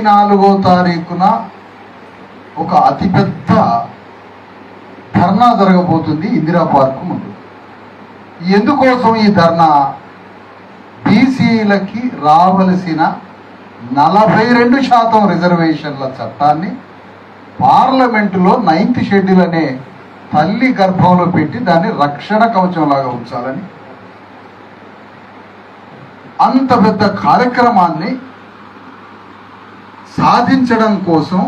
నాలుగో తారీఖున ఒక అతిపెద్ద ధర్నా జరగబోతుంది ఇందిరా పార్క్ ముందు. ఎందుకోసం ఈ ధర్నా? బీసీలకి రావలసిన నలభై రెండు శాతం రిజర్వేషన్ల చట్టాన్ని పార్లమెంటులో నైన్త్ షెడ్యూల్ అనే తల్లి గర్భంలో పెట్టి దాన్ని రక్షణ కవచంలాగా ఉంచాలని అంత పెద్ద కార్యక్రమాన్ని సాధించడం కోసం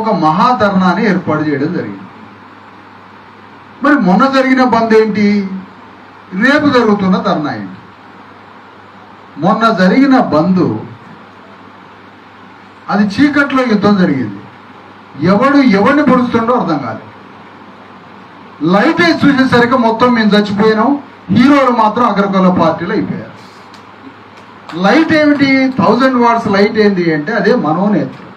ఒక మహాధర్నాన్ని ఏర్పాటు చేయడం జరిగింది. మరి మొన్న జరిగిన బంద్ ఏంటి రేపు జరుగుతున్న ధర్నా ఏంటి? మొన్న జరిగిన బంద్ అది చీకట్లో యుద్ధం జరిగింది. ఎవడు ఎవరిని పొడుస్తుండో అర్థం కాలేదు లైట్ వేసి చూసేసరికి మొత్తం మేము చచ్చిపోయినాం. హీరోలు మాత్రం అగ్రకుల పార్టీలో అయిపోయారు. లైట్ ఏమిటి? థౌజండ్ వాట్స్ లైట్ ఏంటి అంటే అదే మనోనేత్రం.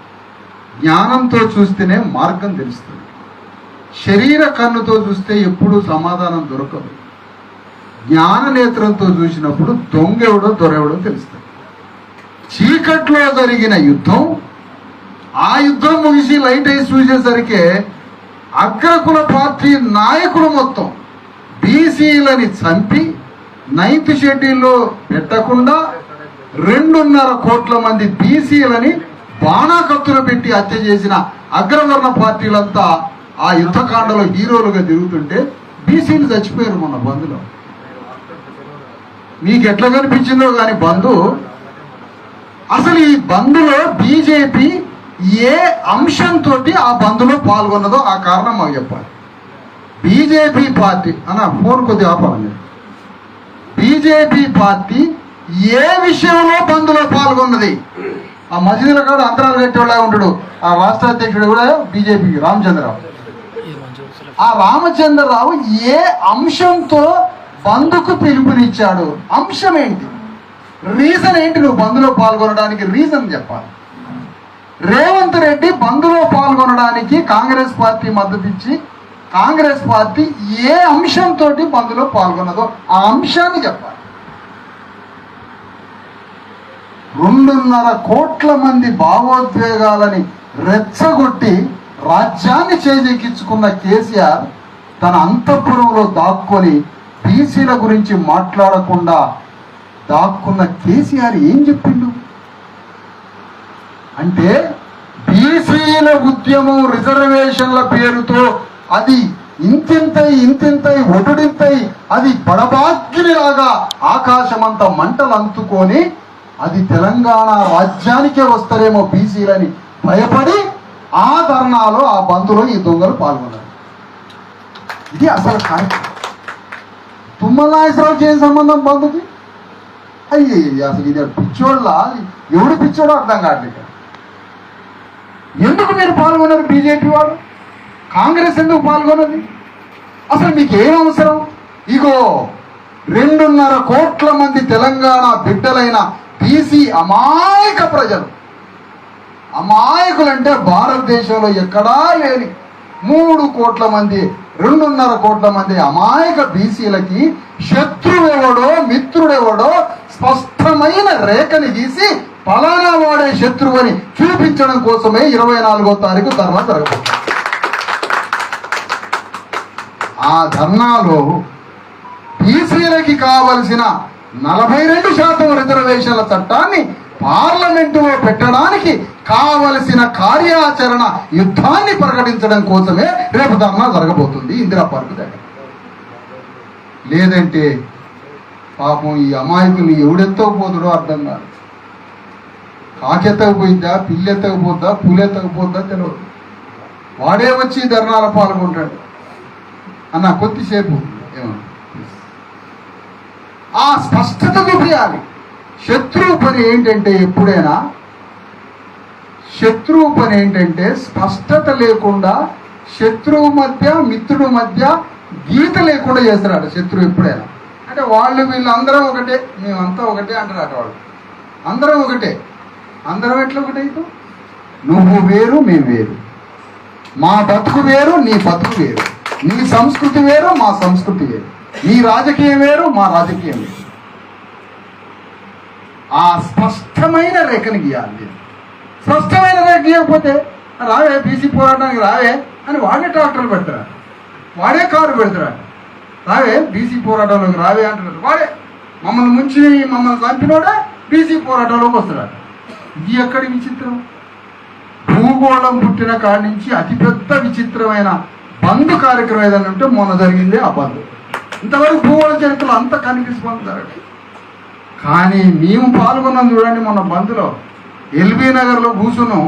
జ్ఞానంతో చూస్తేనే మార్గం తెలుస్తుంది. శరీర కన్నుతో చూస్తే ఎప్పుడూ సమాధానం దొరకదు. జ్ఞాన నేత్రంతో చూసినప్పుడు దొంగెవడో దొరెవడో తెలుస్తుంది చీకట్లో జరిగిన యుద్ధం ఆ యుద్ధం ముగిసి లైట్ వేసి చూసేసరికి అగ్రకుల పార్టీ నాయకులు మొత్తం బీసీలని చంపి నైన్త్ షెడ్యూల్లో పెట్టకుండా రెండున్నర కోట్ల మంది బీసీలని బాణాకత్తులు పెట్టి హత్య చేసిన అగ్రవర్ణ పార్టీలంతా ఆ యుద్ధకాండలో హీరోలుగా తిరుగుతుంటే బీసీలు చచ్చిపోయారు మొన్న బంధులో మీకు ఎట్లా కనిపించిందో కానీ బంధు అసలు ఈ బంధులో బీజేపీ ఏ అంశంతో ఆ బంధులో పాల్గొన్నదో ఆ కారణం మాకు చెప్పాలి. బీజేపీ పార్టీ అన్న ఫోన్ కొద్దిగా ఆపాలి బీజేపీ పార్టీ ఏ విషయంలో బంధులో పాల్గొన్నది? ఆ మసీదుల కాడ అంతరాలు కట్టేవాళ్ళ ఉంటాడు. ఆ రాష్ట్ర అధ్యక్షుడు కూడా బీజేపీ రామచంద్రరావు. ఆ రామచంద్రరావు ఏ అంశంతో బంధుకు పిలుపునిచ్చాడు? అంశం ఏంటి? రీజన్ ఏంటి నువ్వు బంధులో పాల్గొనడానికి? రీజన్ చెప్పాలి. రేవంత్ రెడ్డి బంధులో పాల్గొనడానికి కాంగ్రెస్ పార్టీ మద్దతు ఇచ్చి కాంగ్రెస్ పార్టీ ఏ అంశంతో బంధులో పాల్గొన్నదో ఆ అంశాన్ని చెప్పాలి. రెండున్నర కోట్ల మంది భావోద్వేగాలని రెచ్చగొట్టి రాజ్యాన్ని చేజెక్కించుకున్న కేసీఆర్ తన అంతఃపురంలో దాక్కొని బీసీల గురించి మాట్లాడకుండా దాక్కున్న కేసీఆర్ ఏం చెప్పిండు? అంటే బీసీల ఉద్యమం రిజర్వేషన్ల పేరుతో అది ఇంతింతై ఇంతింతై ఒటుడింతై అది బడబాగ్నిలాగా ఆకాశమంత మంటలు అంతుకొని అది తెలంగాణ రాజ్యానికే వస్తారేమో బీసీలని భయపడి ఆ ధర్నాలో ఆ బంధులో ఈ దొంగలు పాల్గొన్నారు. ఇది అసలు కార్యక్రమం. తుమ్మల నాగేశ్వరరావు చేయని సంబంధం బంధుకి అయ్యి అసలు ఇది పిచ్చోళ్ళ? ఎవడు పిచ్చోడో అర్థం కావట్లేదు ఎందుకు మీరు పాల్గొన్నారు బీజేపీ వాడు కాంగ్రెస్ ఎందుకు పాల్గొన్నది? అసలు మీకు ఏం అవసరం? ఇగో రెండున్నర కోట్ల మంది తెలంగాణ బిడ్డలైన బీసీ అమాయక ప్రజలు. అమాయకులంటే భారతదేశంలో ఎక్కడా లేని మూడు కోట్ల మంది రెండున్నర కోట్ల మంది అమాయక బీసీలకి శత్రువెవడో మిత్రుడెవడో స్పష్టమైన రేఖని గీసి పలానా వాడే శత్రువు అని చూపించడం కోసమే ఇరవై నాలుగో తారీఖు ధర్నా జరగబోతుంది ఆ ధర్నాలో బీసీలకి కావలసిన నలభై రెండు శాతం రిజర్వేషన్ల చట్టాన్ని పార్లమెంటులో పెట్టడానికి కావలసిన కార్యాచరణ యుద్ధాన్ని ప్రకటించడం కోసమే రేపు ధర్నా జరగబోతుంది ఇందిరా పార్క్ దగ్గర. లేదంటే పాపం ఈ అమాయకులు ఎవడెత్తకపోతుడో అర్థం కాదు. కాకెత్తకపోయిందా పిల్లెత్తకపోద్దా పూలెత్తకపోద్దా తెలియదు వాడే వచ్చి ధర్నాల పాల్గొంటాడు. అన్న కొద్దిసేపు. ఆ స్పష్టత చూపించాలి శత్రువు పని ఏంటంటే ఎప్పుడైనా శత్రువు పని ఏంటంటే స్పష్టత లేకుండా శత్రువు మధ్య మిత్రుడు మధ్య గీత లేకుండా చేస్తున్నాడు శత్రువు ఎప్పుడైనా. అంటే వాళ్ళు వీళ్ళందరం ఒకటే మేమంతా ఒకటే అంటారట వాళ్ళు. అందరం ఒకటే. అందరం ఎట్లా ఒకటే నువ్వు వేరు మేము వేరు. మా బతుకు వేరు నీ బతుకు వేరు. నీ సంస్కృతి వేరు మా సంస్కృతి వేరు. ఈ రాజకీయం వేరు మా రాజకీయం వేరు. ఆ స్పష్టమైన రేఖను గీయాలి. స్పష్టమైన రేఖ ఇవ్వకపోతే రావే బీసీ పోరాటానికి రావే అని వాడే ట్రాక్టర్లు పెడతారు? వాడే కారు పెడతాడు రావే బీసీ పోరాటంలోకి రావే అంటున్నాడు వాడే మమ్మల్ని ముంచి మమ్మల్ని చంపినోడే బీసీ పోరాటంలోకి వస్తున్నాడు ఇది ఎక్కడి విచిత్రం? భూగోళం పుట్టిన కాడి నుంచి అతిపెద్ద విచిత్రమైన బంద్ కార్యక్రమం ఏదైనా ఉంటే మొన్న జరిగిందే ఆ బంద్ ఇంతవరకు భూగోళ చరిత్రలో అంత కనిపిస్తుంది జరగదు కానీ మేము పాల్గొన్నాం చూడండి మొన్న బంద్లో ఎల్బీ నగర్లో కూర్చున్నాం.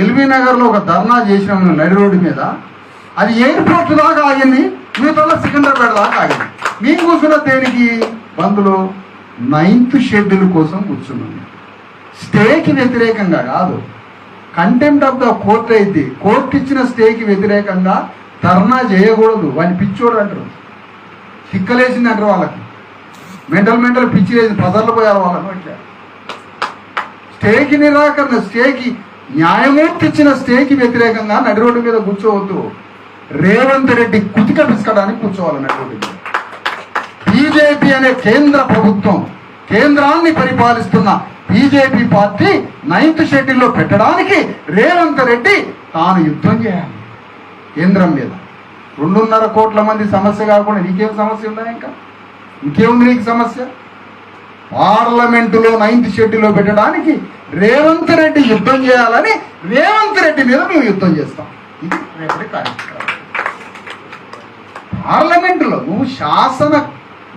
ఎల్బీ నగర్లో ఒక ధర్నా చేసినాం నడి రోడ్డు మీద. అది ఎయిర్పోర్ట్ దాకా ఆగింది మిగతా సికింద్రాబాద్ దాకా ఆగింది. మేము కూర్చున్న దేనికి? బంద్లో నైన్త్ షెడ్యూల్ కోసం కూర్చున్నాం స్టేకి వ్యతిరేకంగా కాదు. కంటెంప్ట్ ఆఫ్ ద కోర్ట్ అయితే కోర్టు ఇచ్చిన స్టేకి వ్యతిరేకంగా ధర్నా చేయకూడదు. వాడిని పిచ్చోడు అంటారు. తిక్కలేసింది అంటారు వాళ్ళకి. మెంటల్ మెంటల్ పిచ్చి లేదు పదర్లు పోయారు వాళ్ళని. అట్లా స్టేకి నిరాకరణ స్టేకి న్యాయమూర్తి ఇచ్చిన స్టేకి వ్యతిరేకంగా నడి రోడ్డు మీద కూర్చోవద్దు. రేవంత్ రెడ్డి కుతిక పిసుకడానికి కూర్చోవాలి నడి రోడ్డు మీద. బీజేపీ అనే కేంద్ర ప్రభుత్వం కేంద్రాన్ని పరిపాలిస్తున్న బీజేపీ పార్టీ నైన్త్ షెడ్యూల్లో పెట్టడానికి రేవంత్ రెడ్డి తాను యుద్ధం చేయాలి. కేంద్రం మీద. రెండున్నర కోట్ల మంది సమస్య కాకుండా నీకేం సమస్య ఉందా ఇంకా? ఇంకేముంది నీకు సమస్య? పార్లమెంటులో నైన్త్ షెడ్యూల్లో పెట్టడానికి రేవంత్ రెడ్డి యుద్ధం చేయాలని రేవంత్ రెడ్డి మీద మేము యుద్ధం చేస్తాం. ఇది రేపటి కార్యక్రమం. పార్లమెంటులో నువ్వు శాసన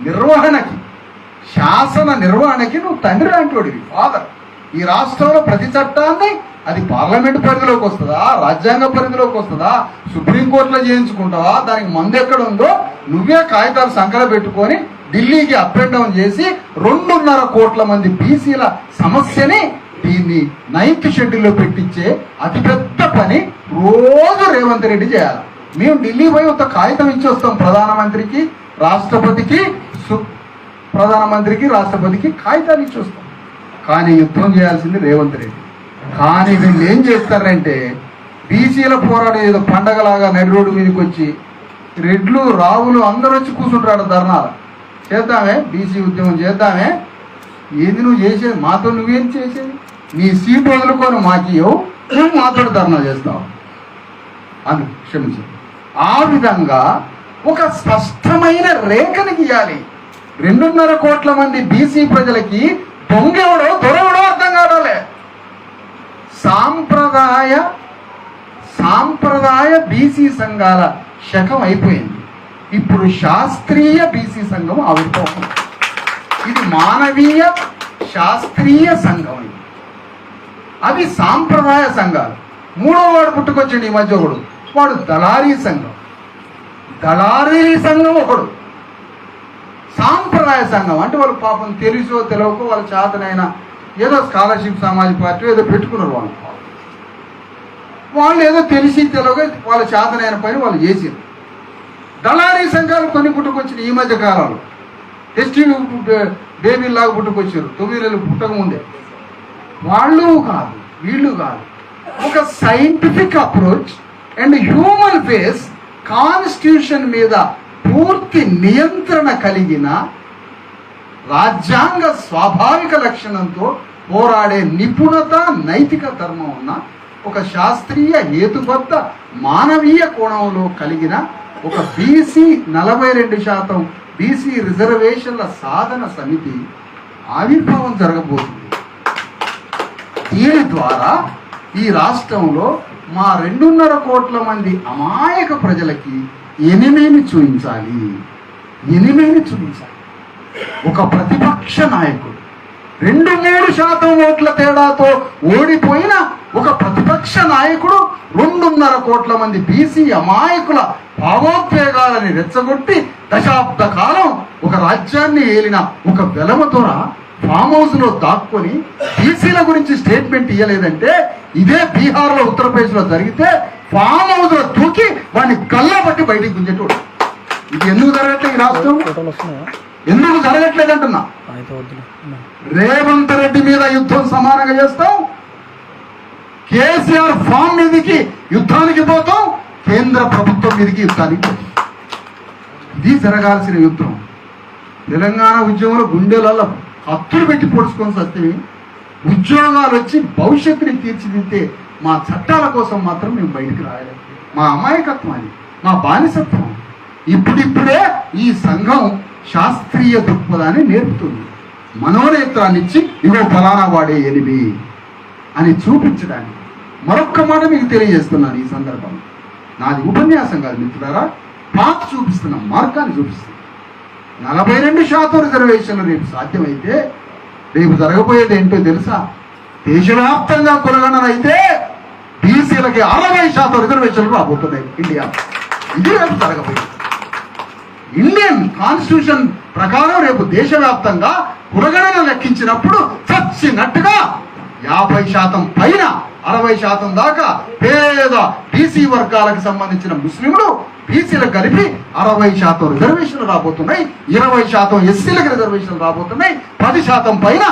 నిర్వహణకి శాసన నిర్వహణకి నువ్వు తండ్రి లాంటివాడివి ఫాదర్ ఈ రాష్ట్రంలో ప్రతి చట్టాన్ని అది పార్లమెంట్ పరిధిలోకి వస్తుందా? రాజ్యాంగ పరిధిలోకి వస్తుందా? సుప్రీంకోర్టులో చేయించుకుంటావా? దానికి మందు ఎక్కడ ఉందో నువ్వే కాగితాలు సంకల పెట్టుకొని ఢిల్లీకి అప్ అండ్ డౌన్ చేసి రెండున్నర కోట్ల మంది బీసీల సమస్యని దీన్ని నైన్త్ షెడ్యూల్లో పెట్టించే అతిపెద్ద పని రోజు రేవంత్ రెడ్డి చేయాలి. మేము ఢిల్లీ పోయి ఒక కాగితం ఇచ్చి వస్తాం ప్రధానమంత్రికి రాష్ట్రపతికి సు ప్రధానమంత్రికి రాష్ట్రపతికి కాగితాలు ఇచ్చి వస్తాం కానీ యుద్ధం చేయాల్సింది రేవంత్ రెడ్డి. కానీ వీళ్ళు ఏం చేస్తారంటే బీసీల పోరాటం ఏదో పండగలాగా నడి రోడ్డు మీదకి వచ్చి రెడ్లు రావులు అందరూ వచ్చి కూర్చుంటారు ధర్నాలు. చేద్దామే బీసీ ఉద్యమం చేద్దామే. ఏది నువ్వు చేసేది? మాతో నువ్వేం చేసేది? నీ సీటు వదులుకొని మాకు ఇవ్వవు నువ్వు మాతో ధర్నా చేస్తావు. అని క్షమించు. ఆ విధంగా ఒక స్పష్టమైన రేఖని గీయాలి. రెండున్నర కోట్ల మంది బీసీ ప్రజలకి దొంగెవడో దొరవడో అర్థం కావడాలే సాంప్రదాయ సాంప్రదాయ బీసీ సంఘాల శకం అయిపోయింది. ఇప్పుడు శాస్త్రీయ బీసీ సంఘం ఆవిర్భావం. ఇది మానవీయ శాస్త్రీయ సంఘం ఇది. అవి సాంప్రదాయ సంఘాలు. మూడో వాడు పుట్టుకొచ్చిండు ఈ మధ్య ఒకడు. వాడు దళారీ సంఘం. దళారీ సంఘం ఒకడు. సాంప్రదాయ సంఘం. అంటే వాళ్ళు పాపం తెలుసో తెలవకో వాళ్ళ చేతనైనా ఏదో స్కాలర్షిప్ సామాజిక పార్టీ ఏదో పెట్టుకున్నారు వాళ్ళు. వాళ్ళు ఏదో తెలిసి తెలవక వాళ్ళ చేతనైన పని వాళ్ళు చేసారు దళారీ సంఘాలు కొన్ని పుట్టుకొచ్చిన ఈ మధ్య కాలంలో. ఎస్టీ బేబీలాగా పుట్టుకొచ్చారు. తొమ్మిది నెలలు పుట్టకముందే. వాళ్ళు కాదు వీళ్ళు కాదు. ఒక scientific approach and human face constitution మీద పూర్తి నియంత్రణ కలిగిన రాజ్యాంగ స్వాభావిక లక్షణంతో పోరాడే నిపుణత నైతిక ధర్మం ఉన్న ఒక శాస్త్రీయ హేతుబద్ధ మానవీయ కోణంలో కలిగిన ఒక బీసీ నలభై రెండు శాతం బీసీ రిజర్వేషన్ల సాధన సమితి ఆవిర్భావం జరగబోతుంది. దీని ద్వారా ఈ రాష్ట్రంలో మా రెండున్నర కోట్ల మంది అమాయక ప్రజలకి ఎనిమిని చూపించాలి. ఎనిమిని చూపించాలి. ఒక ప్రతిపక్ష నాయకుడు రెండు మూడు శాతం ఓట్ల తేడాతో ఓడిపోయిన ఒక ప్రతిపక్ష నాయకుడు రెండున్నర కోట్ల మంది బీసీ అమాయకుల భావోద్వేగాలని రెచ్చగొట్టి దశాబ్ద కాలం ఒక రాజ్యాన్ని ఏలిన ఒక వెలమతోర ఫామ్ హౌస్లో దాక్కొని బీసీల గురించి స్టేట్మెంట్ ఇవ్వలేదంటే ఇదే బీహార్లో ఉత్తరప్రదేశ్లో జరిగితే ఫామ్ హౌస్లో దూకి వాడిని గల్లా పట్టి బయటికి గుంజేటోడు ఇది ఎందుకు జరగట్లేదు ఈ రాష్ట్రం? ఎందుకు జరగట్లేదు అంటున్నా. రేవంత్ రెడ్డి మీద యుద్ధం సమానంగా చేస్తాం? కేసీఆర్ ఫామ్ మీదకి యుద్ధానికి పోతాం? కేంద్ర ప్రభుత్వం మీదకి యుద్ధానికి పోతాం. ఇది జరగాల్సిన యుద్ధం. తెలంగాణ ఉద్యమంలో గుండెలలో హత్తులు పెట్టి పొడుచుకొని సత్యమి ఉద్యోగాలు వచ్చి భవిష్యత్తుని తీర్చిదిద్దే మా చట్టాల కోసం మాత్రం మేము బయటికి రాయలేం మా అమాయకత్వం అది మా బానిసత్వం ఇప్పుడిప్పుడే ఈ సంఘం శాస్త్రీయ దృక్పథాన్ని నేర్పుతుంది. మనోనేత్రాన్ని ఇచ్చి ఇగో ఫలానా వాడే ఎనిమి అని చూపించడానికి మరొక్క మాట మీకు తెలియజేస్తున్నాను ఈ సందర్భంలో. నాది ఉపన్యాసం కాదు మిత్రులారా పాత చూపిస్తున్న మార్గాన్ని చూపిస్తుంది. నలభై రెండు శాతం రిజర్వేషన్లు రేపు సాధ్యమైతే రేపు జరగబోయేది ఏంటో తెలుసా? దేశవ్యాప్తంగా కొనగణన అయితే బీసీలకి అరవై శాతం రిజర్వేషన్లు రాబోతున్నాయి ఇండియా. ఇది రేపు జరగబోయింది ఇండియన్ కాన్స్టిట్యూషన్ ప్రకారం రేపు దేశవ్యాప్తంగా కులగణన లెక్కించినప్పుడు చచ్చినట్టుగా యాభై శాతం పైన అరవై శాతం దాకా పేద బీసీ వర్గాలకు సంబంధించిన ముస్లింలు బీసీలకు కలిపి అరవై శాతం రిజర్వేషన్లు రాబోతున్నాయి. ఇరవై శాతం ఎస్సీలకు రిజర్వేషన్లు రాబోతున్నాయి. పది శాతం పైన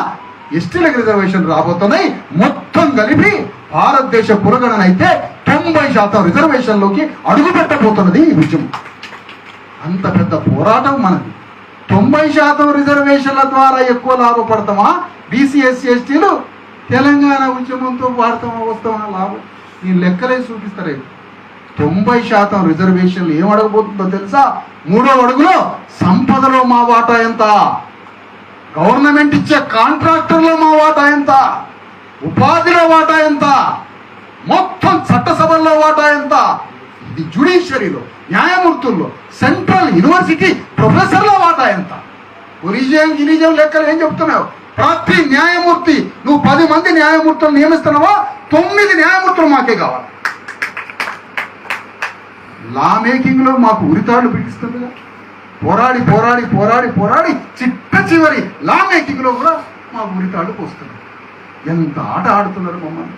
ఎస్టీలకు రిజర్వేషన్ రాబోతున్నాయి మొత్తం కలిపి భారతదేశ పురగణన అయితే తొంభై శాతం రిజర్వేషన్లోకి అడుగు పెట్టబోతున్నది ఈ ఉద్యమం అంత పెద్ద పోరాటం మనది. తొంభై శాతం రిజర్వేషన్ల ద్వారా ఎక్కువ లాభపడతామా? బీసీ ఎస్సీ ఎస్టీలు? తెలంగాణ ఉద్యమంతో వాడతామా వస్తామా? లాభం. ఈ లెక్కలే చూపిస్తారే తొంభై శాతం రిజర్వేషన్లు ఏం అడగబోతుందో తెలుసా? మూడో అడుగులో సంపదలో మా వాటా ఎంత? గవర్నమెంట్ ఇచ్చే కాంట్రాక్టర్లో మా వాటా ఎంత? ఉపాధిలో వాటా ఎంత? మొత్తం చట్టసభల్లో వాటా ఎంత? ఇది జ్యుడిషియరీలో న్యాయమూర్తుల్లో సెంట్రల్ యూనివర్సిటీ ప్రొఫెసర్ల వాటా ఎంత? ఒరిజియం గిరిజం లెక్కలు ఏం చెప్తున్నావు? ప్రతి న్యాయమూర్తి నువ్వు పది మంది న్యాయమూర్తులు నియమిస్తున్నావా? తొమ్మిది న్యాయమూర్తులు మాకే కావాలి. లా మేకింగ్లో మాకు ఉరితాళ్ళు పిటిస్తుందిగా పోరాడి పోరాడి పోరాడి పోరాడి చిట్ట చివరి లాంగ్ ఎక్కింగ్లో కూడా మా ఉరితాళ్ళు పోస్తుంది ఎంత ఆట ఆడుతున్నారు మమ్మల్ని.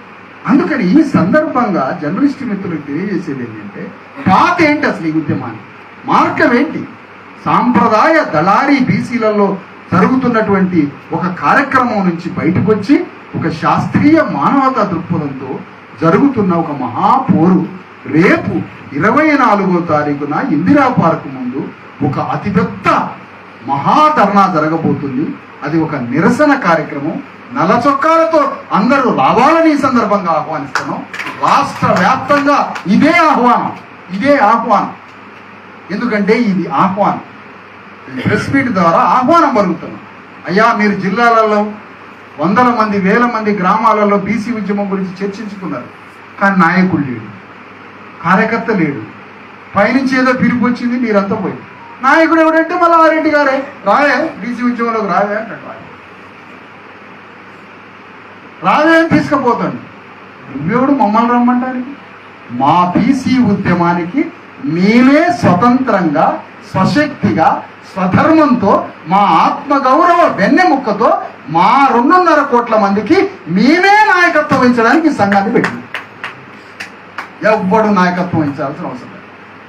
అందుకని ఈ సందర్భంగా జర్నలిస్ట్ మిత్రులకు తెలియజేసేది ఏంటంటే పాత ఏంటి అసలు ఈ ఉద్యమాన్ని? మార్గం ఏంటి? సాంప్రదాయ దళారీ బీసీలలో జరుగుతున్నటువంటి ఒక కార్యక్రమం నుంచి బయటకు వచ్చి ఒక శాస్త్రీయ మానవతా దృక్పథంతో జరుగుతున్న ఒక మహాపోరు. రేపు ఇరవై నాలుగో తారీఖున ఇందిరా పార్క్ ముందు ఒక అతిపెద్ద మహాధర్నా జరగబోతుంది. అది ఒక నిరసన కార్యక్రమం. నలచొక్కాలతో చొక్కాలతో అందరూ రావాలని ఈ సందర్భంగా ఆహ్వానిస్తున్నాం. రాష్ట్ర వ్యాప్తంగా ఇదే ఆహ్వానం. ఇదే ఆహ్వానం. ఎందుకంటే ఇది ఆహ్వానం. ప్రెస్ మీట్ ద్వారా ఆహ్వానం పలుకుతున్నాం. అయ్యా మీరు జిల్లాలలో వందల మంది వేల మంది గ్రామాలలో బీసీ ఉద్యమం గురించి చర్చించుకున్నారు. కానీ నాయకుడు లేడు కార్యకర్త లేడు పైనుంచి ఏదో పిలుపు వచ్చింది మీరంతా పోయింది నాయకుడు ఎవడంటే మళ్ళీ ఆరెడ్డి గారే. రావే బీసీ ఉద్యమంలోకి రావే అంటాడు రావే. అని తీసుకుపోతాడు. నువ్వెవడు మమ్మల్ని రమ్మంటానికి మా బీసీ ఉద్యమానికి మేమే స్వతంత్రంగా స్వశక్తిగా స్వధర్మంతో మా ఆత్మగౌరవ వెన్నెముక్కతో మా రెండున్నర కోట్ల మందికి మేమే నాయకత్వం వహించడానికి ఈ సంఘాన్ని పెట్టింది ఎవ్వడు నాయకత్వం వహించాల్సిన అవసరం లేదు.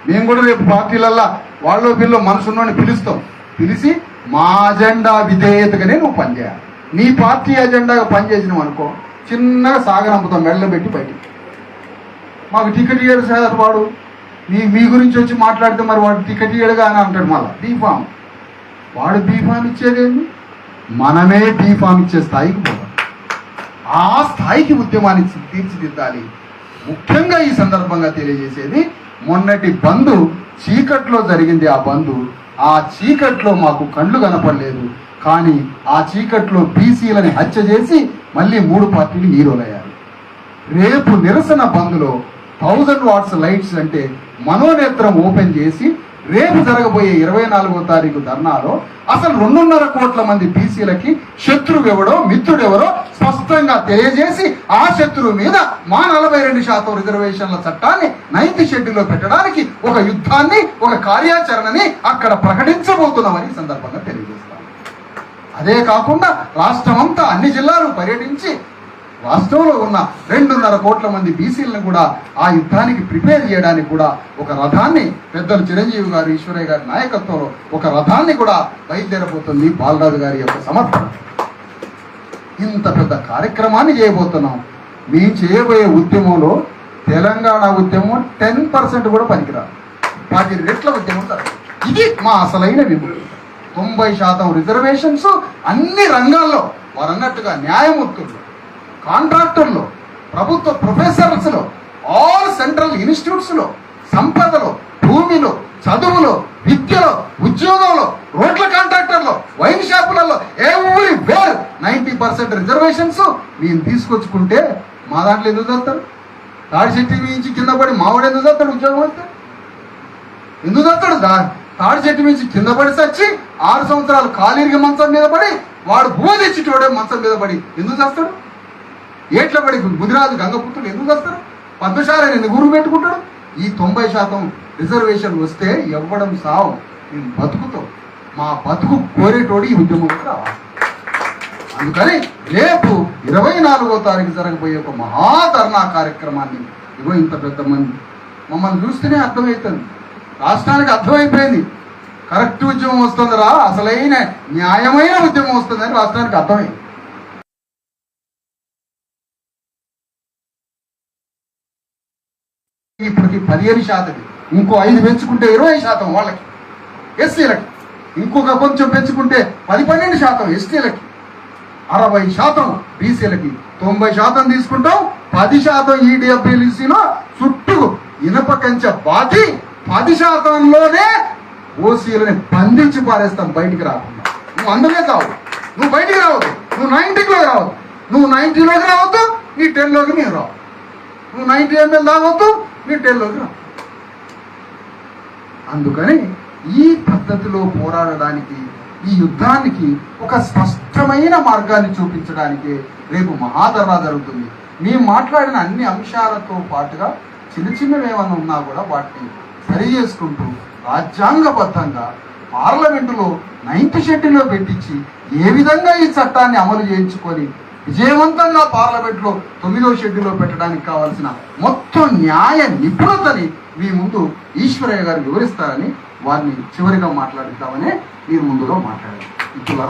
మేము కూడా రేపు పార్టీలల్లా వాళ్ళు వీళ్ళు మనసున్నోని పిలుస్తాం. పిలిచి మా అజెండా విధేయతగానే నువ్వు పనిచేయాలి. నీ పార్టీ అజెండాగా పనిచేసినావు అనుకో చిన్నగా సాగనంపుతాం మెడలో పెట్టి బయటికి. మాకు టికెట్ ఇయ్యడు సార్ వాడు. మీ మీ గురించి వచ్చి మాట్లాడితే మరి వాడు టికెట్ ఇయ్యడుగా అని అంటాడు మళ్ళీ. బీఫామ్ వాడు బీఫామ్ ఇచ్చేదేంది మనమే బీఫామ్ ఇచ్చే స్థాయికి పోవాలి ఆ స్థాయికి ఉద్యమాన్ని తీర్చిదిద్దాలి. ముఖ్యంగా ఈ సందర్భంగా తెలియజేసేది మొన్నటి బంధు చీకట్లో జరిగింది. ఆ బంధు ఆ చీకట్లో మాకు కళ్ళు కనపడలేదు. కానీ ఆ చీకట్లో బీసీలని హత్య చేసి మళ్ళీ మూడు పార్టీలు హీరోలయ్యారు. రేపు నిరసన బంద్లో థౌజండ్ వాట్స్ లైట్స్ అంటే మనోనేత్రం ఓపెన్ చేసి రేపు జరగబోయే ఇరవై నాలుగో తారీఖు ధర్నాలో అసలు రెండున్నర కోట్ల మంది బీసీలకి శత్రువు ఎవడో మిత్రుడెవరో స్పష్టంగా తెలియజేసి ఆ శత్రువు మీద మా నలభై రెండు శాతం రిజర్వేషన్ల చట్టాన్ని నైన్త్ షెడ్యూల్లో పెట్టడానికి ఒక యుద్ధాన్ని ఒక కార్యాచరణని అక్కడ ప్రకటించబోతున్నామని సందర్భంగా తెలియజేస్తాం అదే కాకుండా రాష్ట్రమంతా అన్ని జిల్లాలు పర్యటించి రాష్ట్రంలో ఉన్న రెండున్నర కోట్ల మంది బీసీలను కూడా ఆ యుద్ధానికి ప్రిపేర్ చేయడానికి కూడా ఒక రథాన్ని పెద్దలు చిరంజీవి గారు ఈశ్వరయ్య గారి నాయకత్వంలో ఒక రథాన్ని కూడా బయలుదేరబోతుంది బాలరాజు గారి యొక్క సమర్పణ ఇంత పెద్ద కార్యక్రమాన్ని చేయబోతున్నాం. మేము చేయబోయే ఉద్యమంలో తెలంగాణ ఉద్యమం టెన్ పర్సెంట్ కూడా పనికిరాదు. పది రెట్ల ఉద్యమం ఇది మా అసలైన విముక్తి. తొంభై శాతం రిజర్వేషన్స్ అన్ని రంగాల్లో వారు అన్నట్టుగా న్యాయమూర్తుల్లో కాంట్రాక్టర్లు ప్రభుత్వ ప్రొఫెసర్స్లో ఆల్ సెంట్రల్ ఇన్స్టిట్యూట్స్లో సంపదలో భూమిలో చదువులో విద్యలో ఉద్యోగంలో రోడ్ల కాంట్రాక్టర్లో వైన్ షాపులలో everywhere ninety percent reservations మేము తీసుకొచ్చుకుంటే మా దాంట్లో ఎందుకు చదువుతారు? తాడి చెట్టు మించి కింద పడి మావాడు ఎందుకు చదువుతాడు ఉద్యోగం అయితే ఎందుకు చదువుతాడు? తాడి చెట్టు మించి కింద పడి చచ్చి ఆరు సంవత్సరాలు కాలిరిగి మంచం మీద పడి వాడు భూమ మంచం మీద పడి ఎందుకు చేస్తాడు? ఏట్ల పడి ముదిరాజు గంగపుత్రులు ఎందుకు వస్తారు? పద్మశాలని ఎందుకు ఊరు పెట్టుకుంటాడు? ఈ తొంభై శాతం రిజర్వేషన్ వస్తే ఇవ్వడం సావు. నేను బతుకుతో మా బతుకు కోరేటోడు ఈ ఉద్యమంలోకి రావాలి. అందుకని రేపు ఇరవై నాలుగో తారీఖు జరగబోయే ఒక మహాధర్నా కార్యక్రమాన్ని ఇగో ఇంత పెద్ద మంది. మమ్మల్ని చూస్తేనే అర్థమవుతుంది రాష్ట్రానికి అర్థమైపోయింది. కరెక్ట్ ఉద్యమం వస్తుందిరా. అసలైన న్యాయమైన ఉద్యమం వస్తుందని రాష్ట్రానికి అర్థమైంది. ఇప్పటికి పదిహేను శాతం ఇంకో ఐదు పెంచుకుంటే ఇరవై శాతం వాళ్ళకి ఎస్సీలకి. ఇంకొక కొంచెం పెంచుకుంటే పది పన్నెండు శాతం ఎస్టీలకి. అరవై శాతం బీసీలకి. తొంభై శాతం తీసుకుంటాం పది శాతం ఈడబ్ల్యూసీలో చుట్టూ ఇనప కంచె బాతి పది శాతంలోనే ఓసీలని బంధించి పారేస్తాం బయటికి రాకుండా. నువ్వు అందుకే కావు. నువ్వు బయటికి రావద్దు. నువ్వు నైన్టీలో రావద్దు. నువ్వు నైన్టీలోకి రావద్దు నీ టెన్లోకి నేను రావు. నువ్వు నైంటీ ఎంఎల్ తాగొద్దు నీ టెన్లోకి రా. అందుకని ఈ పద్ధతిలో పోరాడడానికి ఈ యుద్ధానికి ఒక స్పష్టమైన మార్గాన్ని చూపించడానికి రేపు మహాధరణ జరుగుతుంది. మేము మాట్లాడిన అన్ని అంశాలతో పాటుగా చిన్న చిన్నవి ఏమైనా ఉన్నా కూడా వాటిని సరి చేసుకుంటూ రాజ్యాంగబద్ధంగా పార్లమెంటులో నైన్త్ షెడ్యూల్లో పెట్టించి ఏ విధంగా ఈ చట్టాన్ని అమలు చేయించుకొని విజయవంతంగా పార్లమెంట్లో తొమ్మిదో షెడ్యూల్లో పెట్టడానికి కావాల్సిన మొత్తం న్యాయ నిపుణతని మీ ముందు ఈశ్వరయ్య గారు వివరిస్తారని వారిని చివరిగా మాట్లాడిద్దామని మీరు ముందుగా మాట్లాడారు. ఇట్లా